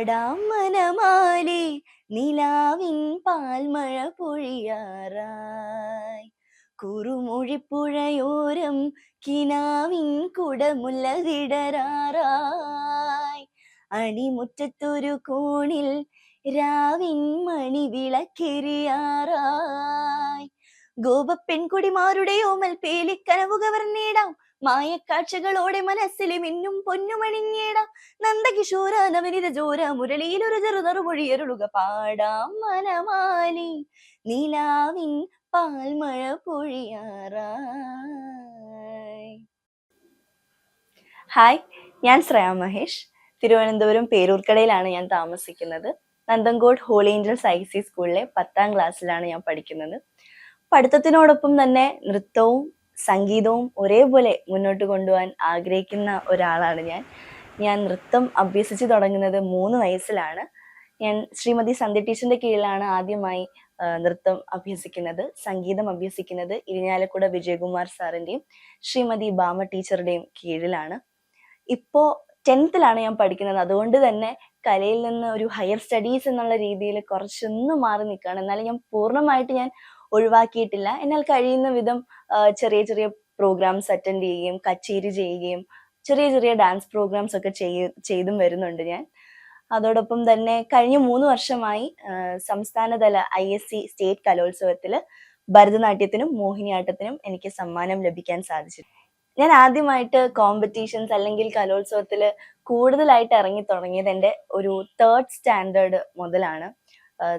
പാടാം മനമാലി നിലാവിൻ പാൽമഴ പൊഴിയാറായി. കുറുമൊഴിപ്പുഴയോരം കിനാവിൻ കുടമുല്ല വിടരാറായി അണിമുറ്റത്തൊരു കോണിൽ രാവിൻ മണി വിളക്കെരിയാറായി ഗോപപ്പെൺകുടിമാരുടെ ഓമൽ പേലിക്കനവുകവർ നേടാം. മായക്കാഴ്ചകളോടെ മനസ്സിലെ മിന്നും പൊന്നുമണിഞ്ഞേടാം നന്ദകിശോര നവനിത ജോര മുരളിയിലൊരു ചെറുതറുമൊഴിയരുളുക പാടാം മനമാലി. നിലാവിൻ പാൽമഴ പൊഴിയാറായി. ഹായ് ഞാൻ ശ്രേയ മഹേഷ്. തിരുവനന്തപുരം പേരൂർക്കടയിലാണ് ഞാൻ താമസിക്കുന്നത്. Nanthancode holy angels I C സ്കൂളിലെ പത്താം ക്ലാസ്സിലാണ് ഞാൻ പഠിക്കുന്നത്. പഠിത്തത്തിനോടൊപ്പം തന്നെ നൃത്തവും സംഗീതവും ഒരേപോലെ മുന്നോട്ട് കൊണ്ടുപോകാൻ ആഗ്രഹിക്കുന്ന ഒരാളാണ് ഞാൻ. ഞാൻ നൃത്തം അഭ്യസിച്ച് തുടങ്ങുന്നത് മൂന്ന് വയസ്സിലാണ്. ഞാൻ ശ്രീമതി സന്ധ്യ ടീച്ചറിന്റെ കീഴിലാണ് ആദ്യമായി നൃത്തം അഭ്യസിക്കുന്നത് സംഗീതം അഭ്യസിക്കുന്നത് ഇരിഞ്ഞാലക്കുട വിജയകുമാർ സാറിന്റെയും ശ്രീമതി ബാമ ടീച്ചറുടെയും കീഴിലാണ്. ഇപ്പോൾ ടെൻത്തിലാണ് ഞാൻ പഠിക്കുന്നത്. അതുകൊണ്ട് തന്നെ കലയിൽ നിന്ന് ഒരു ഹയർ സ്റ്റഡീസ് എന്നുള്ള രീതിയിൽ കുറച്ചൊന്ന് മാറി നിൽക്കുകയാണ്. എന്നാലും ഞാൻ പൂർണമായിട്ട് ഞാൻ ഒഴിവാക്കിയിട്ടില്ല. എന്നാൽ കഴിയുന്ന വിധം ചെറിയ ചെറിയ പ്രോഗ്രാംസ് അറ്റൻഡ് ചെയ്യുകയും കച്ചേരി ചെയ്യുകയും ചെറിയ ചെറിയ ഡാൻസ് പ്രോഗ്രാംസ് ഒക്കെ ചെയ്തും വരുന്നുണ്ട് ഞാൻ. അതോടൊപ്പം തന്നെ കഴിഞ്ഞ മൂന്ന് വർഷമായി സംസ്ഥാനതല ഐ എസ് സി സ്റ്റേറ്റ് കലോത്സവത്തിൽ ഭരതനാട്യത്തിനും മോഹിനിയാട്ടത്തിനും എനിക്ക് സമ്മാനം ലഭിക്കാൻ സാധിച്ചു. ഞാൻ ആദ്യമായിട്ട് കോമ്പറ്റീഷൻസ് അല്ലെങ്കിൽ കലോത്സവത്തിൽ കൂടുതലായിട്ട് ഇറങ്ങി തുടങ്ങിയത് എന്റെ ഒരു തേർഡ് സ്റ്റാൻഡേർഡ് മുതലാണ്.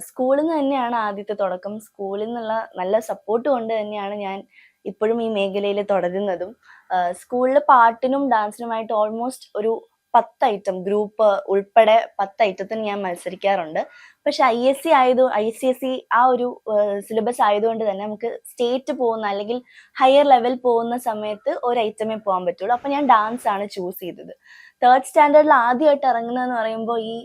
സ്കൂളിൽ നിന്ന് തന്നെയാണ് ആദ്യത്തെ തുടക്കം. സ്കൂളിൽ നിന്നുള്ള നല്ല സപ്പോർട്ട് കൊണ്ട് തന്നെയാണ് ഞാൻ ഇപ്പോഴും ഈ മേഖലയിൽ തുടരുന്നതും. സ്കൂളിൽ പാട്ടിനും ഡാൻസിനുമായിട്ട് ഓൾമോസ്റ്റ് ഒരു പത്ത് ഐറ്റം ഗ്രൂപ്പ് ഉൾപ്പെടെ പത്ത് ഐറ്റത്തിന് ഞാൻ മത്സരിക്കാറുണ്ട്. പക്ഷെ ഐ എസ് സി ആയത് ഐ സി എസ് സി ആ ഒരു സിലബസ് ആയതുകൊണ്ട് തന്നെ നമുക്ക് സ്റ്റേറ്റ് പോകുന്ന അല്ലെങ്കിൽ ഹയർ ലെവൽ പോകുന്ന സമയത്ത് ഒരു ഐറ്റമേ പോകാൻ പറ്റുള്ളൂ. അപ്പൊ ഞാൻ ഡാൻസ് ആണ് ചൂസ് ചെയ്തത്. തേർഡ് സ്റ്റാൻഡേർഡിൽ ആദ്യമായിട്ട് ഇറങ്ങുന്നതെന്ന് പറയുമ്പോൾ ഈ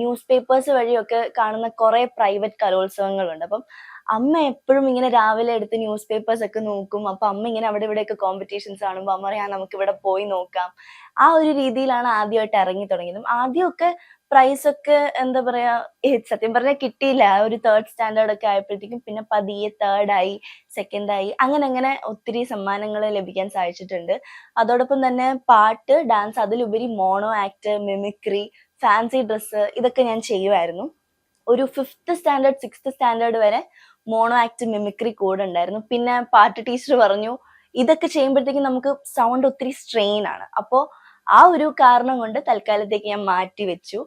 ന്യൂസ് പേപ്പേഴ്സ് വഴിയൊക്കെ കാണുന്ന കുറെ പ്രൈവറ്റ് കലോത്സവങ്ങളുണ്ട്. അപ്പം അമ്മ എപ്പോഴും ഇങ്ങനെ രാവിലെ എടുത്ത് ന്യൂസ് പേപ്പേഴ്സ് ഒക്കെ നോക്കും. അപ്പൊ അമ്മ ഇങ്ങനെ അവിടെ ഇവിടെയൊക്കെ കോമ്പറ്റീഷൻസ് കാണുമ്പോൾ അമ്മ പറയാം നമുക്ക് ഇവിടെ പോയി നോക്കാം. ആ ഒരു രീതിയിലാണ് ആദ്യമായിട്ട് ഇറങ്ങി തുടങ്ങിയതും. ആദ്യമൊക്കെ പ്രൈസ് ഒക്കെ എന്താ പറയാ സത്യം പറഞ്ഞാൽ കിട്ടിയില്ല. ഒരു തേർഡ് സ്റ്റാൻഡേർഡ് ഒക്കെ ആയപ്പോഴത്തേക്കും പിന്നെ പതിയെ തേർഡ് ആയി സെക്കൻഡ് ആയി അങ്ങനെ അങ്ങനെ ഒത്തിരി സമ്മാനങ്ങൾ ലഭിക്കാൻ സാധിച്ചിട്ടുണ്ട്. അതോടൊപ്പം തന്നെ പാട്ട് ഡാൻസ് അതിലുപരി mono act mimicry fancy dress ഇതൊക്കെ ഞാൻ ചെയ്യുമായിരുന്നു ഒരു ഫിഫ്ത്ത് സ്റ്റാൻഡേർഡ് സിക്സ്ത് സ്റ്റാൻഡേർഡ് വരെ മോണോ ആക്ട് മിമിക്രി കോഡ് ഉണ്ടായിരുന്നു. പിന്നെ പാട്ട് ടീച്ചർ പറഞ്ഞു ഇതൊക്കെ ചെയ്യുമ്പോഴത്തേക്കും നമുക്ക് സൗണ്ട് ഒത്തിരി സ്ട്രെയിൻ ആണ്. അപ്പോൾ ആ ഒരു കാരണം കൊണ്ട് തൽക്കാലത്തേക്ക് ഞാൻ മാറ്റി വെച്ചു.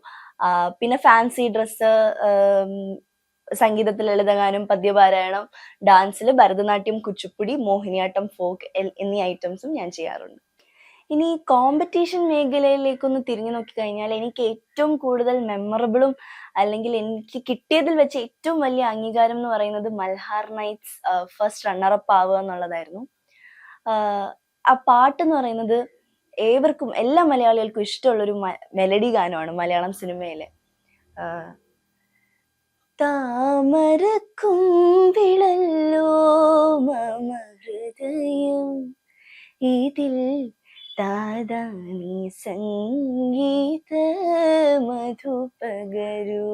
പിന്നെ ഫാൻസി ഡ്രസ്സ് സംഗീതത്തിൽ ലളിതഗാനം പദ്യപാരായണം ഡാൻസിൽ ഭരതനാട്യം കുച്ചിപ്പുടി മോഹിനിയാട്ടം ഫോക്ക് എന്നീ ഐറ്റംസും ഞാൻ ചെയ്യാറുണ്ട്. ഇനി കോമ്പറ്റീഷൻ മേഖലയിലേക്കൊന്ന് തിരിഞ്ഞു നോക്കിക്കഴിഞ്ഞാൽ എനിക്ക് ഏറ്റവും കൂടുതൽ മെമ്മറബിളും അല്ലെങ്കിൽ എനിക്ക് കിട്ടിയതിൽ വെച്ച് ഏറ്റവും വലിയ അംഗീകാരം എന്ന് പറയുന്നത് മൽഹാർ നൈറ്റ്സ് ഫസ്റ്റ് റണ്ണറപ്പ് ആവുക എന്നുള്ളതായിരുന്നു. ആ പാട്ട് എന്ന് പറയുന്നത് ഏവർക്കും എല്ലാ മലയാളികൾക്കും ഇഷ്ടമുള്ളൊരു മെലഡി ഗാനമാണ് മലയാളം സിനിമയിലെ. താമരക്കും വിളല്ലോ മമ ഇതിൽ താതാനി സംഗീത മധു പകരൂ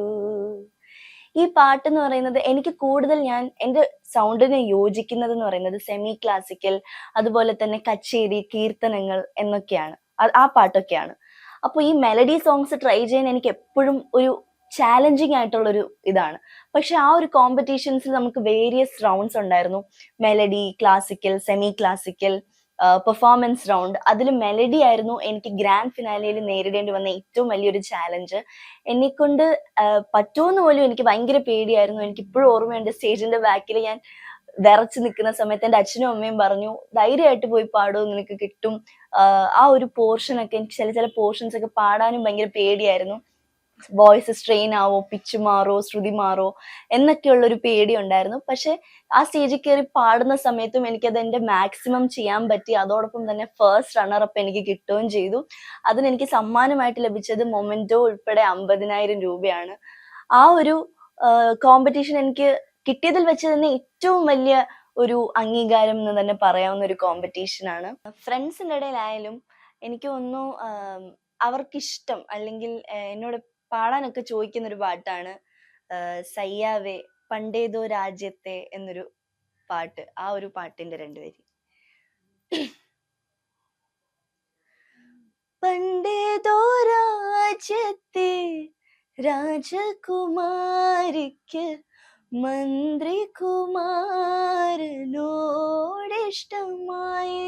ഈ പാട്ട് എന്ന് പറയുന്നത് എനിക്ക് കൂടുതൽ ഞാൻ എന്റെ സൗണ്ടിനെ യോജിക്കുന്നത് എന്ന് പറയുന്നത് സെമി ക്ലാസിക്കൽ അതുപോലെ തന്നെ കച്ചേരി കീർത്തനങ്ങൾ എന്നൊക്കെയാണ്. ആ പാട്ടൊക്കെയാണ്. അപ്പോൾ ഈ മെലഡി സോങ്സ് ട്രൈ ചെയ്യാൻ എനിക്ക് എപ്പോഴും ഒരു ചാലഞ്ചിങ് ആയിട്ടുള്ളൊരു ഇതാണ്. പക്ഷെ ആ ഒരു കോമ്പറ്റീഷൻസിൽ നമുക്ക് വേരിയസ് റൗണ്ട്സ് ഉണ്ടായിരുന്നു. Melody classical semi classical performance round അതിൽ മെലഡി ആയിരുന്നു എനിക്ക് ഗ്രാൻഡ് ഫിനാലയിൽ നേരിടേണ്ടി വന്ന ഏറ്റവും വലിയൊരു ചാലഞ്ച് എന്നെക്കൊണ്ട് പറ്റുമെന്ന് പോലും എനിക്ക് ഭയങ്കര പേടിയായിരുന്നു. എനിക്ക് ഇപ്പോഴും ഓർമ്മയുണ്ട് സ്റ്റേജിന്റെ ബാക്കിൽ ഞാൻ വിറച്ച് നിൽക്കുന്ന സമയത്ത് എന്റെ അച്ഛനും അമ്മയും പറഞ്ഞു ധൈര്യമായിട്ട് പോയി പാടൂ നിനക്ക് കിട്ടും. ആ ഒരു പോർഷനൊക്കെ എനിക്ക് ചില ചില പോർഷൻസ് ഒക്കെ പാടാനും ഭയങ്കര പേടിയായിരുന്നു. വോയിസ് സ്ട്രെയിൻ ആവോ പിച്ച് മാറോ ശ്രുതി മാറോ എന്നൊക്കെയുള്ള ഒരു പേടി ഉണ്ടായിരുന്നു പക്ഷെ ആ സ്റ്റേജിൽ കയറി പാടുന്ന സമയത്തും എനിക്കത് എന്റെ മാക്സിമം ചെയ്യാൻ പറ്റി. അതോടൊപ്പം തന്നെ ഫസ്റ്റ് റണ്ണറപ്പ് എനിക്ക് കിട്ടുകയും ചെയ്തു. അതിന് എനിക്ക് സമ്മാനമായിട്ട് ലഭിച്ചത് മൊമെന്റോ ഉൾപ്പെടെ അമ്പതിനായിരം രൂപയാണ്. ആ ഒരു കോമ്പറ്റീഷൻ എനിക്ക് കിട്ടിയതിൽ വെച്ച് തന്നെ ഏറ്റവും വലിയ ഒരു അംഗീകാരം എന്ന് തന്നെ പറയാവുന്ന ഒരു കോമ്പറ്റീഷൻ ആണ്. ഫ്രണ്ട്സിന്റെ ഇടയിലായാലും എനിക്ക് തോന്നുന്നു അവർക്കിഷ്ടം അല്ലെങ്കിൽ എന്നോട് പാടാനൊക്കെ ചോദിക്കുന്ന ഒരു പാട്ടാണ് സയ്യാവേ പണ്ടേതോ രാജ്യത്തെ എന്നൊരു പാട്ട്. ആ ഒരു പാട്ടിന്റെ രണ്ടുപേര് പണ്ടേതോ രാജ്യത്തെ രാജകുമാരിക്ക് മന്ത്രികുമാരനോടിഷ്ടമായി.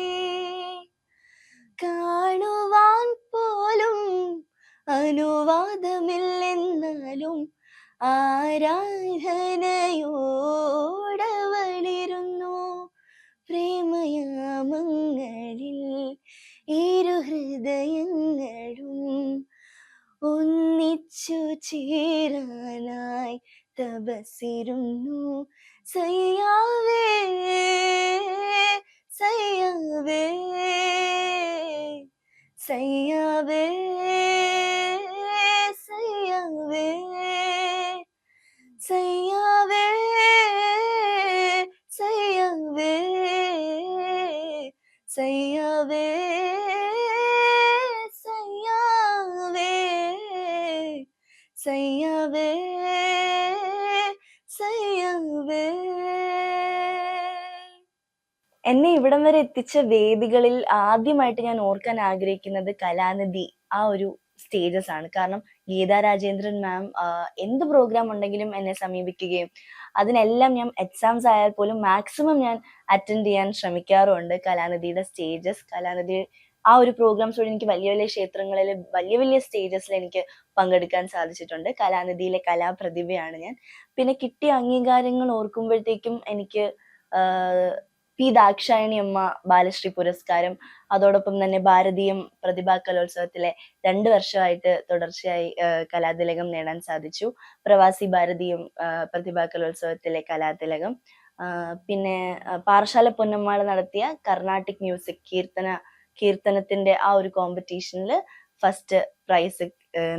കാണുവാൻ പോലും അനുവാദമില്ലെന്നാലും ആരാധനയോടവളിരുന്നു. പ്രേമയാമങ്ങളിൽ ഇരു ഹൃദയങ്ങളും ഒന്നിച്ചു ചേരാനായി തപസിരുന്നു സയ്യാവേ സയ്യാവേ സയ്യാവേ. സയ്യാവേ സയ്യാവേ സയ്യാവേ സയ്യാവേ സയ്യാവേ സയ്യാവേ സയ്യാവേ എന്നെ ഇവിടം വരെ എത്തിച്ച വേദികളിൽ ആദ്യമായിട്ട് ഞാൻ ഓർക്കാൻ ആഗ്രഹിക്കുന്നത് കലാനിധി ആ ഒരു സ്റ്റേജസ് ആണ്. കാരണം ഗീതാ രാജേന്ദ്രൻ മാം എന്ത് പ്രോഗ്രാം ഉണ്ടെങ്കിലും എന്നെ സമീപിക്കുകയും അതിനെല്ലാം ഞാൻ എക്സാംസ് ആയാൽ പോലും മാക്സിമം ഞാൻ അറ്റൻഡ് ചെയ്യാൻ ശ്രമിക്കാറുണ്ട് കലാനിധിയുടെ സ്റ്റേജസ് കലാനിധി ആ ഒരു പ്രോഗ്രാംസ് വഴി എനിക്ക് വലിയ വലിയ ക്ഷേത്രങ്ങളിൽ വലിയ വലിയ സ്റ്റേജസിൽ എനിക്ക് പങ്കെടുക്കാൻ സാധിച്ചിട്ടുണ്ട്. കലാനിധിയിലെ കലാപ്രതിഭയാണ് ഞാൻ. പിന്നെ കിട്ടിയ അംഗീകാരങ്ങൾ ഓർക്കുമ്പോഴത്തേക്കും എനിക്ക് പി ദാക്ഷായണി അമ്മ ബാലശ്രീ പുരസ്കാരം അതോടൊപ്പം തന്നെ ഭാരതീയം പ്രതിഭാ കലോത്സവത്തിലെ രണ്ട് വർഷമായിട്ട് തുടർച്ചയായി കലാതിലകം നേടാൻ സാധിച്ചു. പ്രവാസി ഭാരതീയം പ്രതിഭാ കലോത്സവത്തിലെ കലാതിലകം. പിന്നെ പാറശാല പൊന്നമ്മാൾ നടത്തിയ കർണാട്ടിക് മ്യൂസിക് കീർത്തന കീർത്തനത്തിന്റെ ആ ഒരു കോമ്പറ്റീഷനിൽ ഫസ്റ്റ് പ്രൈസ്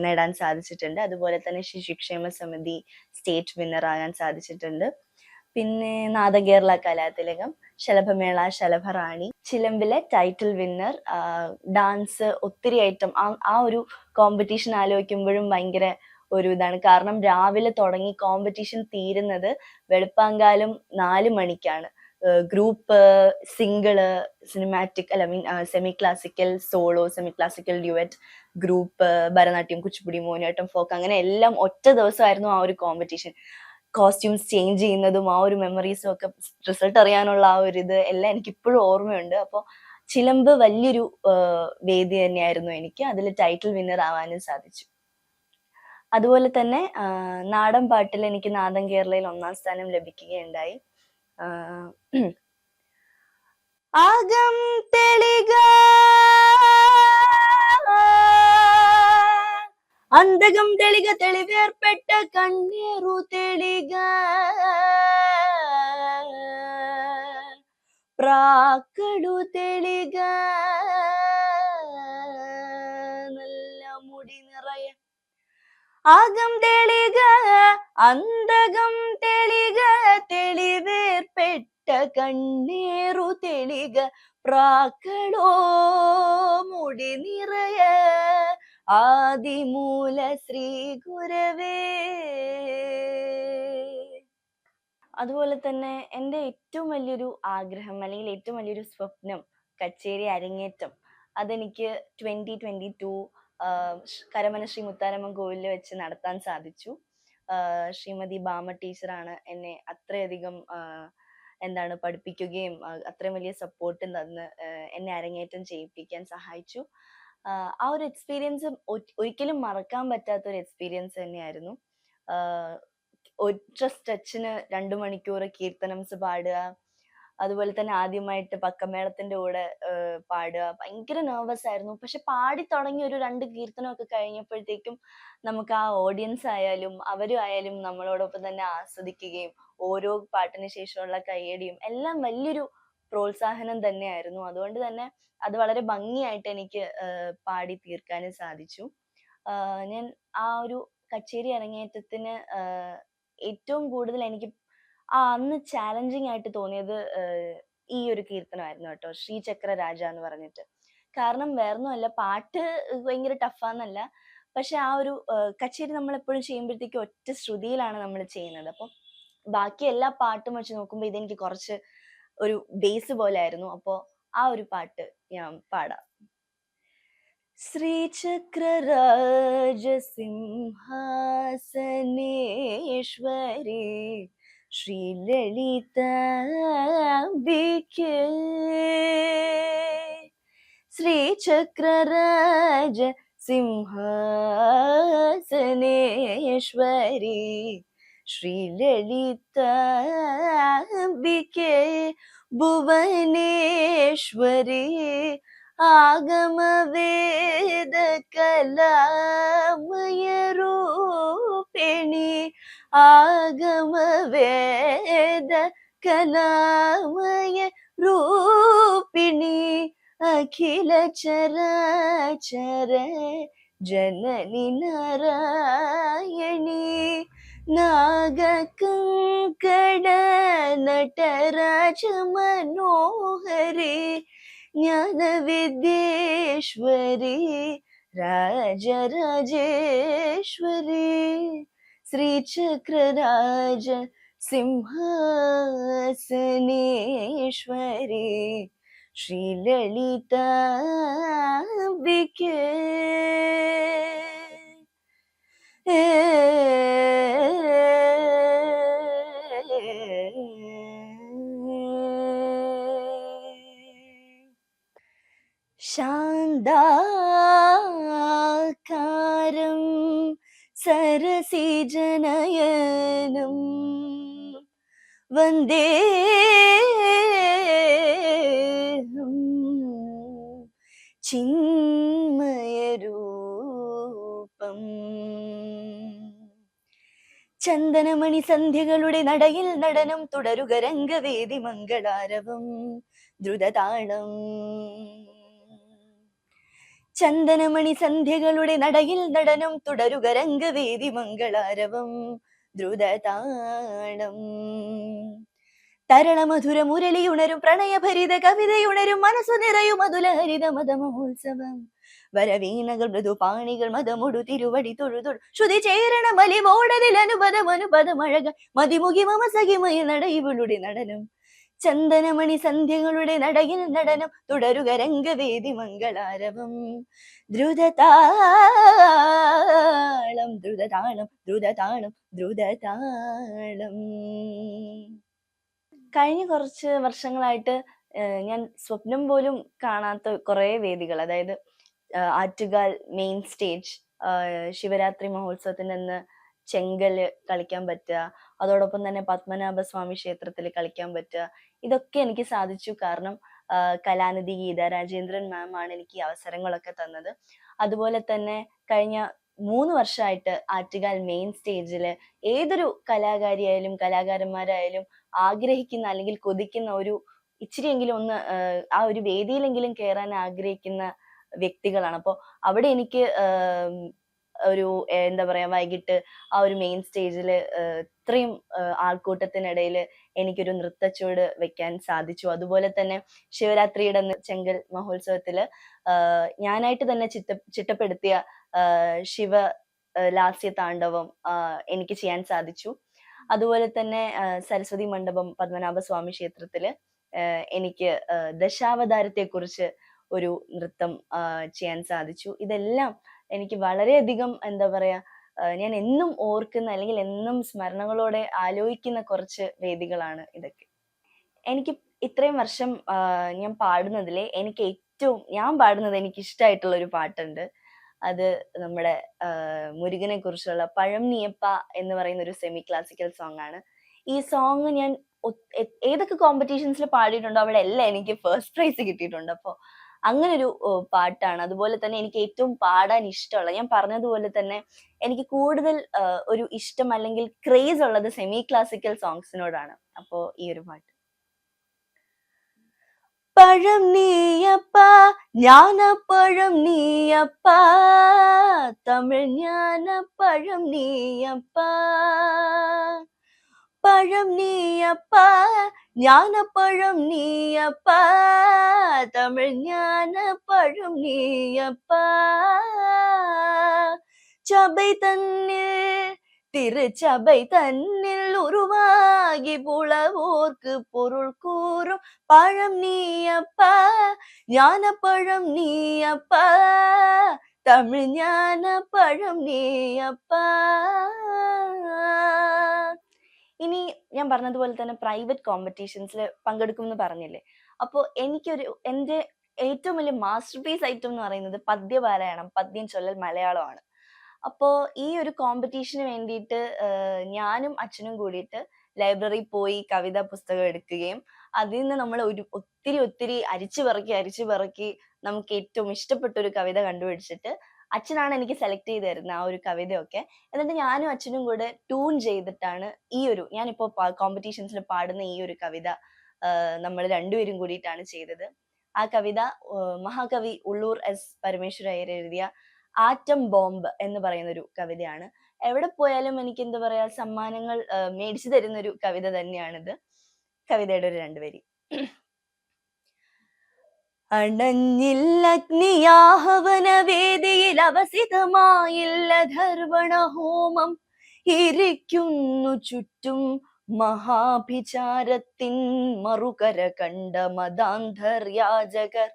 നേടാൻ സാധിച്ചിട്ടുണ്ട്. അതുപോലെ തന്നെ ശിശുക്ഷേമ സമിതി സ്റ്റേറ്റ് വിന്നർ ആകാൻ സാധിച്ചിട്ടുണ്ട്. പിന്നെ നാദകേരള കലാതിലകം. ശലഭമേള ശലഭറാണി ചിലമ്പിലെ ടൈറ്റിൽ വിന്നർ ഡാൻസ് ഒത്തിരി ഐറ്റം ആ ഒരു കോമ്പറ്റീഷൻ ആലോചിക്കുമ്പോഴും ഭയങ്കര ഒരു ഇതാണ്. കാരണം രാവിലെ തുടങ്ങി കോമ്പറ്റീഷൻ തീരുന്നത് വെളുപ്പാങ്കാലം നാല് മണിക്കാണ്. ഗ്രൂപ്പ് സിംഗിൾ സിനിമാറ്റിക് അല്ല mean semi classical solo semi classical duet group Bharatanatyam Kuchipudi Mohiniyattam folk അങ്ങനെ എല്ലാം ഒറ്റ ദിവസമായിരുന്നു ആ ഒരു കോമ്പറ്റീഷൻ കോസ്റ്റ്യൂംസ് ചേഞ്ച് ചെയ്യുന്നതും ആ ഒരു മെമ്മറീസും ഒക്കെ റിസൾട്ട് അറിയാനുള്ള ആ ഒരു ഇത് എല്ലാം എനിക്ക് ഇപ്പോഴും ഓർമ്മയുണ്ട്. അപ്പോൾ ചിലമ്പ് വലിയൊരു വേദി തന്നെയായിരുന്നു എനിക്ക്. അതിൽ ടൈറ്റിൽ വിന്നർ ആവാനും സാധിച്ചു. അതുപോലെ തന്നെ നാടൻ പാട്ടിൽ എനിക്ക് നാദം കേരളയിൽ ഒന്നാം സ്ഥാനം ലഭിക്കുകയുണ്ടായി. ആഗം തെളിക അന്തകം തെളിക തെളിവേർപ്പെട്ട കണ്ണീറു തെളിക. പ്രാക്കളു തെളിക. നല്ല മുടി നിറയ. അകം തെളിക അന്തകം തെളിക തെളിവേർപ്പെട്ട കണ്ണീറു തെളിക. പ്രാക്കളോ മുടി നിറയ. ആദിമൂല ശ്രീ ഗുരവേ. അതുപോലെ തന്നെ എന്റെ ഏറ്റവും വലിയൊരു ആഗ്രഹം അല്ലെങ്കിൽ ഏറ്റവും വലിയൊരു സ്വപ്നം കച്ചേരി അരങ്ങേറ്റം അതെനിക്ക് twenty twenty two Karamana Sri Mutharamma കോവിലിൽ വെച്ച് നടത്താൻ സാധിച്ചു. ശ്രീമതി ബാമ ടീച്ചറാണ് എന്നെ അത്രയധികം എന്താണ് പഠിപ്പിക്കുകയും അത്രയും വലിയ സപ്പോർട്ട് തന്ന് എന്നെ അരങ്ങേറ്റം ചെയ്യിപ്പിക്കാൻ സഹായിച്ചു. ആ ഒരു എക്സ്പീരിയൻസ് ഒരിക്കലും മറക്കാൻ പറ്റാത്ത ഒരു എക്സ്പീരിയൻസ് തന്നെയായിരുന്നു. ഒറ്റ സ്ട്രെച്ചിന് രണ്ടു മണിക്കൂർ കീർത്തനംസ് പാടുക അതുപോലെ തന്നെ ആദ്യമായിട്ട് പക്കമേളത്തിന്റെ കൂടെ പാടുക. ഭയങ്കര നെർവസ് ആയിരുന്നു. പക്ഷെ പാടി തുടങ്ങി ഒരു രണ്ട് കീർത്തനമൊക്കെ കഴിഞ്ഞപ്പോഴത്തേക്കും നമുക്ക് ആ ഓഡിയൻസ് ആയാലും അവരും ആയാലും നമ്മളോടൊപ്പം തന്നെ ആസ്വദിക്കുകയും ഓരോ പാട്ടിന് ശേഷമുള്ള കയ്യടിയും എല്ലാം വലിയൊരു പ്രോത്സാഹനം തന്നെയായിരുന്നു. അതുകൊണ്ട് തന്നെ അത് വളരെ ഭംഗിയായിട്ട് എനിക്ക് പാടി തീർക്കാനും സാധിച്ചു. ഞാൻ ആ ഒരു കച്ചേരി അരങ്ങേറ്റത്തിന് ഏറ്റവും കൂടുതൽ എനിക്ക് ആ അന്ന് ചാലഞ്ചിങ് ആയിട്ട് തോന്നിയത് ഈ ഒരു കീർത്തനമായിരുന്നു കേട്ടോ ശ്രീചക്ര രാജ എന്ന് പറഞ്ഞിട്ട്. കാരണം വേറൊന്നുമല്ല പാട്ട് ഭയങ്കര ടഫാന്നല്ല പക്ഷെ ആ ഒരു കച്ചേരി നമ്മൾ എപ്പോഴും ചെയ്യുമ്പോഴത്തേക്കും ഒറ്റ ശ്രുതിയിലാണ് നമ്മൾ ചെയ്യുന്നത്. അപ്പം ബാക്കി എല്ലാ പാട്ടും വെച്ച് നോക്കുമ്പോൾ ഇതെനിക്ക് കുറച്ച് ഒരു ബേസ് പോലെ ആയിരുന്നു അപ്പോൾ ആ ഒരു പാട്ട് ഞാൻ പാടാം. ശ്രീചക്രരാജസിംഹാസനേശ്വരി ശ്രീലളിതാംബികേ ശ്രീചക്രരാജ സിംഹാസനേശ്വരി ശ്രീലളിതാംബികേ भुवनेश्वरी आगमवेदकलामयरूपिणि आगमवेदकलामयरूपिणि अखिलचराचर जननि नारायणी। നാഗകങ്കട നടരാജ മനോഹരി ജ്ഞാനവിദ്യേശ്വരി രാജരാജേശ്വരി ശ്രീചക്രരാജ സിംഹാസനേശ്വരി ശ്രീലളിതാംബികേ ശാന്താകാരം സരസിജനയനം വന്ദേ ചിന്മയരൂപം ചന്ദനമണി സന്ധ്യകളുടെ നടയിൽ നടനം തുടരുക രംഗവേദി മംഗളാരവം ദ്രുതതാളം. ചന്ദനമണി സന്ധ്യകളുടെ നടയിൽ നടനം തുടരുക രംഗവേദി മംഗളാരവം ദ്രുതതാളം. തരളമധുര മുരളിയുണരും പ്രണയഭരിത കവിതയുണരും മനസ്സു നിറയും മധുലഹരിത മതമഹോത്സവം. വരവീണകൾ മൃദുപാണികൾ മതമൊടു തിരുവടി തൊഴുതൊടു ശ്രുതി ചേരണ മലിമോടതിൽ അനുപദം അനുപദം അഴക. മതിമുഖി മമ സഖിമയ നട ഇവളുടെ നടനം. ചന്ദനമണി സന്ധ്യകളുടെ നടയിൽ നടനം. തുടരുക രംഗവേദി മംഗളാരവം. ദ്രുതതാളം ദ്രുതതാളം ദ്രുതതാളം ദ്രുതതാളം. കഴിഞ്ഞ കുറച്ച് വർഷങ്ങളായിട്ട് ഞാൻ സ്വപ്നം പോലും കാണാത്ത കുറേ വേദികൾ. അതായത് ആറ്റുകാൽ മെയിൻ സ്റ്റേജ് ശിവരാത്രി മഹോത്സവത്തിൽ അന്ന് ചെങ്കൽ കളിക്കാൻ പറ്റുക. അതോടൊപ്പം തന്നെ പത്മനാഭസ്വാമി ക്ഷേത്രത്തിൽ കളിക്കാൻ പറ്റുക. ഇതൊക്കെ എനിക്ക് സാധിച്ചു. കാരണം കലാനിധി ഗീത രാജേന്ദ്രൻ മാം ആണ് എനിക്ക് ഈ അവസരങ്ങളൊക്കെ തന്നത്. അതുപോലെ തന്നെ കഴിഞ്ഞ മൂന്ന് വർഷമായിട്ട് ആറ്റുകാൽ മെയിൻ സ്റ്റേജിൽ ഏതൊരു കലാകാരിയായാലും കലാകാരന്മാരായാലും ആഗ്രഹിക്കുന്ന അല്ലെങ്കിൽ കൊതിക്കുന്ന ഒരു ഇച്ചിരിയെങ്കിലും ഒന്ന് ആ ഒരു വേദിയിലെങ്കിലും കയറാൻ ആഗ്രഹിക്കുന്ന വ്യക്തികളാണ്. അപ്പോൾ അവിടെ എനിക്ക് ഒരു എന്താ പറയാ വൈകിട്ട് ആ ഒരു മെയിൻ സ്റ്റേജിൽ ഇത്രയും ആൾക്കൂട്ടത്തിനിടയിൽ എനിക്കൊരു നൃത്തച്ചുവട് വെക്കാൻ സാധിച്ചു. അതുപോലെ തന്നെ ശിവരാത്രിയുടെ ചെങ്കൽ മഹോത്സവത്തിൽ ഞാനായിട്ട് തന്നെ ചിത്ത ചിട്ടപ്പെടുത്തിയ ശിവ ലാസ്യ താണ്ഡവം എനിക്ക് ചെയ്യാൻ സാധിച്ചു. അതുപോലെ തന്നെ സരസ്വതി മണ്ഡപം പത്മനാഭ സ്വാമി ക്ഷേത്രത്തിൽ എനിക്ക് ദശാവതാരത്തെ കുറിച്ച് ഒരു നൃത്തം ചെയ്യാൻ സാധിച്ചു. ഇതെല്ലാം എനിക്ക് വളരെയധികം എന്താ പറയാ ഞാൻ എന്നും ഓർക്കുന്ന അല്ലെങ്കിൽ എന്നും സ്മരണകളോടെ ആലോചിക്കുന്ന കുറച്ച് വേദികളാണ് ഇതൊക്കെ. എനിക്ക് ഇത്രയും വർഷം ഞാൻ പാടുന്നതിലെ എനിക്ക് ഏറ്റവും ഞാൻ പാടുന്നത് എനിക്ക് ഇഷ്ടമായിട്ടുള്ള ഒരു പാട്ടുണ്ട്. അത് നമ്മുടെ മുരുകനെ കുറിച്ചുള്ള പഴം നിയപ്പ എന്ന് പറയുന്ന ഒരു സെമി ക്ലാസിക്കൽ സോങ് ആണ്. ഈ സോങ് ഞാൻ ഏതൊക്കെ കോമ്പറ്റീഷൻസിൽ പാടിയിട്ടുണ്ടോ അവിടെ എല്ലാം എനിക്ക് ഫസ്റ്റ് പ്രൈസ് കിട്ടിയിട്ടുണ്ട്. അപ്പോൾ അങ്ങനെ ഒരു പാട്ടാണ് അതുപോലെ തന്നെ എനിക്ക് ഏറ്റവും പാടാൻ ഇഷ്ടമുള്ള ഞാൻ പറഞ്ഞതുപോലെ തന്നെ എനിക്ക് കൂടുതൽ ആഹ് ഒരു ഇഷ്ടം അല്ലെങ്കിൽ ക്രേസ് ഉള്ളത് സെമി ക്ലാസിക്കൽ സോങ്സിനോടാണ് അപ്പോൾ ഈ ഒരു പാട്ട് പഴം നീയപ്പ ஞானப்பழம் நீயப்பா தமிழ் ஞான பழம் நீயப்பா பழம் நீ அப்பா ஞான பழம் நீ அப்பா தமிழ் ஞான பழம் நீ அப்பா சபை தன்னில் திருச்சபை தன்னில் உருவாகி புலவோர்க்கு பொருள் கூறும் பழம் நீ அப்பா ஞான பழம் நீ அப்பா தமிழ் ஞான பழம் நீ அப்பா ഇനി ഞാൻ പറഞ്ഞതുപോലെ തന്നെ പ്രൈവറ്റ് കോമ്പറ്റീഷൻസിൽ പങ്കെടുക്കുമെന്ന് പറഞ്ഞില്ലേ? അപ്പോൾ എനിക്കൊരു എന്റെ ഏറ്റവും വലിയ മാസ്റ്റർ പീസ് ഐറ്റം എന്ന് പറയുന്നത് പദ്യപാരായണം പദ്യം ചൊല്ലൽ മലയാളമാണ്. അപ്പോൾ ഈ ഒരു കോമ്പറ്റീഷന് വേണ്ടിയിട്ട് ഞാനും അച്ഛനും കൂടിയിട്ട് ലൈബ്രറി പോയി കവിതാ പുസ്തകം എടുക്കുകയും അതിൽ നിന്ന് നമ്മൾ ഒരു ഒത്തിരി ഒത്തിരി അരിച്ചു പെറുക്കി അരിച്ചു പെറുക്കി നമുക്ക് ഏറ്റവും ഇഷ്ടപ്പെട്ട ഒരു കവിത കണ്ടുപിടിച്ചിട്ട് അച്ഛനാണ് എനിക്ക് സെലക്ട് ചെയ്ത് തരുന്നത് ആ ഒരു കവിതയൊക്കെ. എന്നിട്ട് ഞാനും അച്ഛനും കൂടെ ട്യൂൺ ചെയ്തിട്ടാണ് ഈ ഒരു ഞാനിപ്പോ കോമ്പറ്റീഷൻസിൽ പാടുന്ന ഈ ഒരു കവിത നമ്മൾ രണ്ടുപേരും കൂടിയിട്ടാണ് ചെയ്തത്. ആ കവിത മഹാകവി ഉള്ളൂർ എസ് പരമേശ്വര അയ്യർ എഴുതിയ ആറ്റം ബോംബ് എന്ന് പറയുന്ന ഒരു കവിതയാണ്. എവിടെ പോയാലും എനിക്ക് എന്താ പറയാ സമ്മാനങ്ങൾ മേടിച്ചു തരുന്ന ഒരു കവിത തന്നെയാണിത്. കവിതയുടെ ഒരു രണ്ടുവരി അണഞ്ഞില്ല അഗ്നിയാഹവന വേദിയിൽ അവസിതമായില്ല ധർവണ ഹോമം ഇരിക്കുന്നു ചുറ്റും മഹാഭിചാരത്തിൻ മറുകര കണ്ട മതാന്ധർ യാചകർ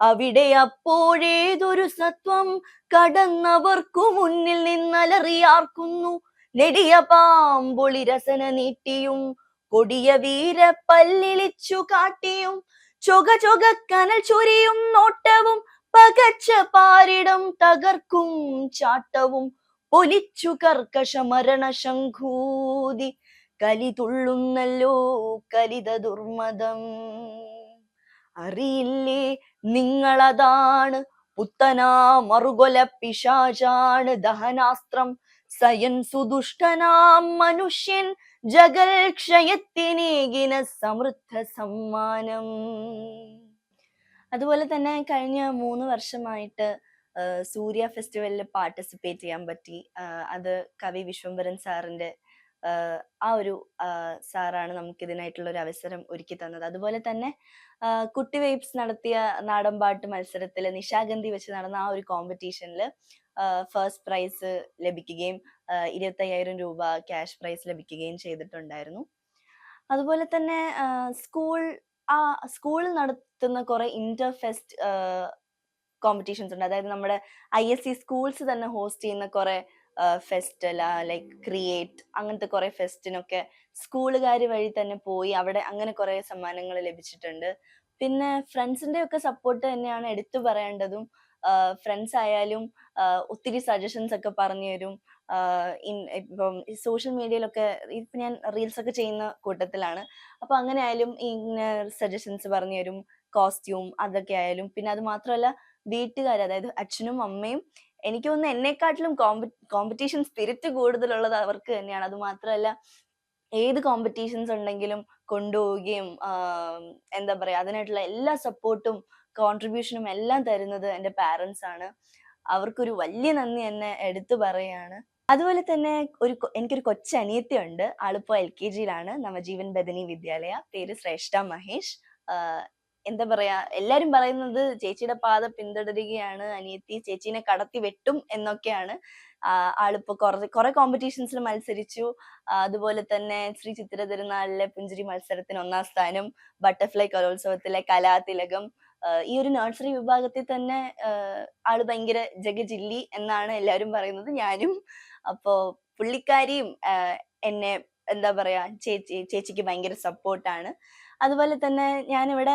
അവിടെ അപ്പോഴേതൊരു സത്വം കടന്നവർക്കു മുന്നിൽ നിന്നലറിയാർക്കുന്നു. നെടിയ പാമ്പൊളി രസന നീട്ടിയും കൊടിയ വീര പല്ലിളിച്ചു കാട്ടിയും ചൊക ചൊക കനൽ ചൊരിയും നോട്ടവും പകച്ച പാരിടം തകർക്കും ചാട്ടവും. പൊലിച്ചു കർക്കശ മരണ ശംഖൂതി കലി തുള്ളുന്നല്ലോ കലിത ദുർമതം. അറിയില്ലേ നിങ്ങളതാണ് പുത്തനാ മറുകൊല പിശാചാണ് ദഹനാസ്ത്രം. സയൻ സുദുഷ്ടനാം മനുഷ്യൻ ജഗൽ ക്ഷയത്തിനേകിന സമൃദ്ധ സമ്മാനം അതുപോലെ തന്നെ കഴിഞ്ഞ മൂന്ന് വർഷമായിട്ട് സൂര്യ ഫെസ്റ്റിവലിൽ പാർട്ടിസിപ്പേറ്റ് ചെയ്യാൻ പറ്റി. അത് കവി വിശ്വംഭരൻ സാറിന്റെ ആ ഒരു സാറാണ് നമുക്ക് ഇതിനായിട്ടുള്ള ഒരു അവസരം ഒരുക്കി തന്നത്. അതുപോലെ തന്നെ കുട്ടി വെയ്പ്സ് നടത്തിയ നാടൻപാട്ട് മത്സരത്തിൽ നിശാഗന്ധി വെച്ച് നടന്ന ആ ഒരു കോമ്പറ്റീഷനിൽ ഫസ്റ്റ് പ്രൈസ് ലഭിക്കുകയും ഇരുപത്തയ്യായിരം രൂപ ക്യാഷ് പ്രൈസ് ലഭിക്കുകയും ചെയ്തിട്ടുണ്ടായിരുന്നു. അതുപോലെ തന്നെ സ്കൂൾ ആ സ്കൂളിൽ നടത്തുന്ന കുറെ ഫെസ്റ്റ് കോമ്പറ്റീഷൻസ് ഉണ്ട്. അതായത് നമ്മുടെ ഐ എസ് സി സ്കൂൾസ് തന്നെ ഹോസ്റ്റ് ചെയ്യുന്ന കുറെ ഫെസ്റ്റ് അല്ല ക്രിയേറ്റ് അങ്ങനത്തെ കുറെ ഫെസ്റ്റിനൊക്കെ സ്കൂളുകാർ വഴി തന്നെ പോയി അവിടെ അങ്ങനെ കുറെ സമ്മാനങ്ങൾ ലഭിച്ചിട്ടുണ്ട്. പിന്നെ ഫ്രണ്ട്സിന്റെ ഒക്കെ സപ്പോർട്ട് തന്നെയാണ് എടുത്തു പറയേണ്ടതും ഫ്രണ്ട്സ് ആയാലും ഒത്തിരി സജഷൻസ് ഒക്കെ പറഞ്ഞു തരും. ഇപ്പം സോഷ്യൽ മീഡിയയിലൊക്കെ ഇപ്പം ഞാൻ റീൽസ് ഒക്കെ ചെയ്യുന്ന കൂട്ടത്തിലാണ്. അപ്പൊ അങ്ങനെ ആയാലും ഇങ്ങനെ സജഷൻസ് പറഞ്ഞു തരും. കോസ്റ്റ്യൂം അതൊക്കെ ആയാലും. പിന്നെ അത് മാത്രമല്ല വീട്ടുകാർ അതായത് അച്ഛനും അമ്മയും എനിക്ക് തോന്നുന്നു എന്നെക്കാട്ടിലും കോമ്പറ്റീഷൻ സ്പിരിറ്റ് കൂടുതലുള്ളത് അവർക്ക് തന്നെയാണ്. അത് മാത്രമല്ല ഏത് കോമ്പറ്റീഷൻസ് ഉണ്ടെങ്കിലും കൊണ്ടുപോവുകയും എന്താ പറയാ അതിനായിട്ടുള്ള എല്ലാ സപ്പോർട്ടും കോൺട്രിബ്യൂഷനും എല്ലാം തരുന്നത് എന്റെ പാരൻസ് ആണ്. അവർക്കൊരു വലിയ നന്ദി എന്നെ എടുത്തു പറയുകയാണ് അതുപോലെ തന്നെ ഒരു എനിക്കൊരു കൊച്ചനിയത്തി ഉണ്ട്. ആളിപ്പോ എൽ കെ ജിയിലാണ് നവജീവൻ ബദനി വിദ്യാലയ. പേര് ശ്രേഷ്ഠ മഹേഷ്. എന്താ പറയാ എല്ലാരും പറയുന്നത് ചേച്ചിയുടെ പാത പിന്തുടരുകയാണ് അനിയത്തി ചേച്ചീനെ കടത്തി വെട്ടും എന്നൊക്കെയാണ്. ആളിപ്പോ കുറെ കുറെ കോമ്പറ്റീഷൻസിൽ മത്സരിച്ചു. അതുപോലെ തന്നെ ശ്രീ ചിത്ര തിരുനാളിലെ പുഞ്ചിരി മത്സരത്തിന് ഒന്നാം സ്ഥാനം ബട്ടർഫ്ലൈ കലോത്സവത്തിലെ കലാതിലകം ഈ ഒരു നേഴ്സറി വിഭാഗത്തിൽ തന്നെ ആൾ ഭയങ്കര ജഗജില്ലി എന്നാണ് എല്ലാവരും പറയുന്നത് ഞാനും. അപ്പോ പുള്ളിക്കാരിയും എന്നെ എന്താ പറയാ ചേച്ചി ചേച്ചിക്ക് ഭയങ്കര സപ്പോർട്ടാണ് അതുപോലെ തന്നെ ഞാനിവിടെ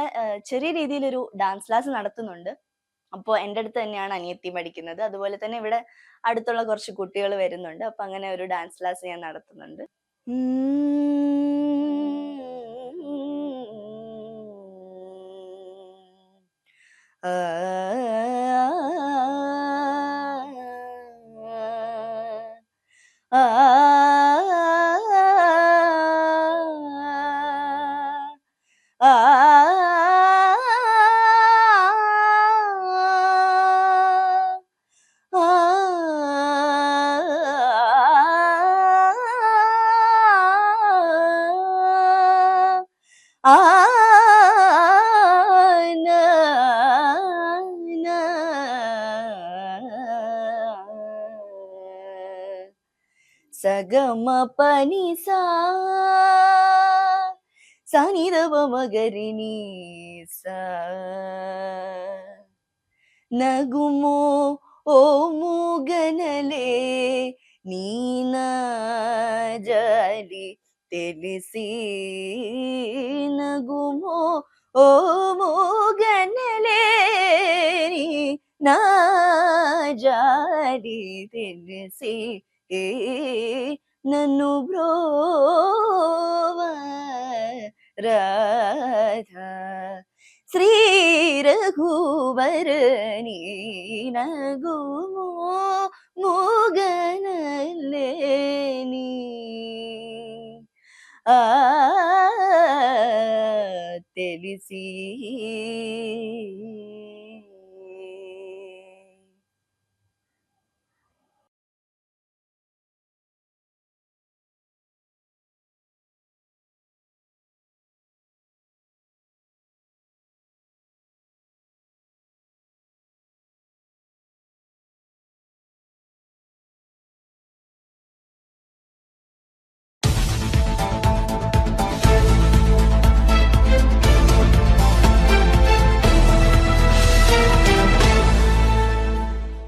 ചെറിയ ചെറിയ രീതിയിലൊരു ഡാൻസ് ക്ലാസ് നടത്തുന്നുണ്ട്. അപ്പോൾ എന്റെ അടുത്ത് തന്നെയാണ് അനിയത്തി പഠിക്കുന്നത്. അതുപോലെ തന്നെ ഇവിടെ അടുത്തുള്ള കുറച്ച് കുട്ടികൾ വരുന്നുണ്ട്. അപ്പൊ അങ്ങനെ ഒരു ഡാൻസ് ക്ലാസ് ഞാൻ നടത്തുന്നുണ്ട്. 呃 పని సా సనిదవ మగరిని సా నగుమో ఓ మూగనలే నీనాజలి తెలిసి. నగుమో ఓ మూగనలే నీ నా జాలి తెలిసి. ఏ నన్ను బ్రోవ రాధా శ్రీ రఘువరని నగుమో మూగనలేని ఆ తెలిసి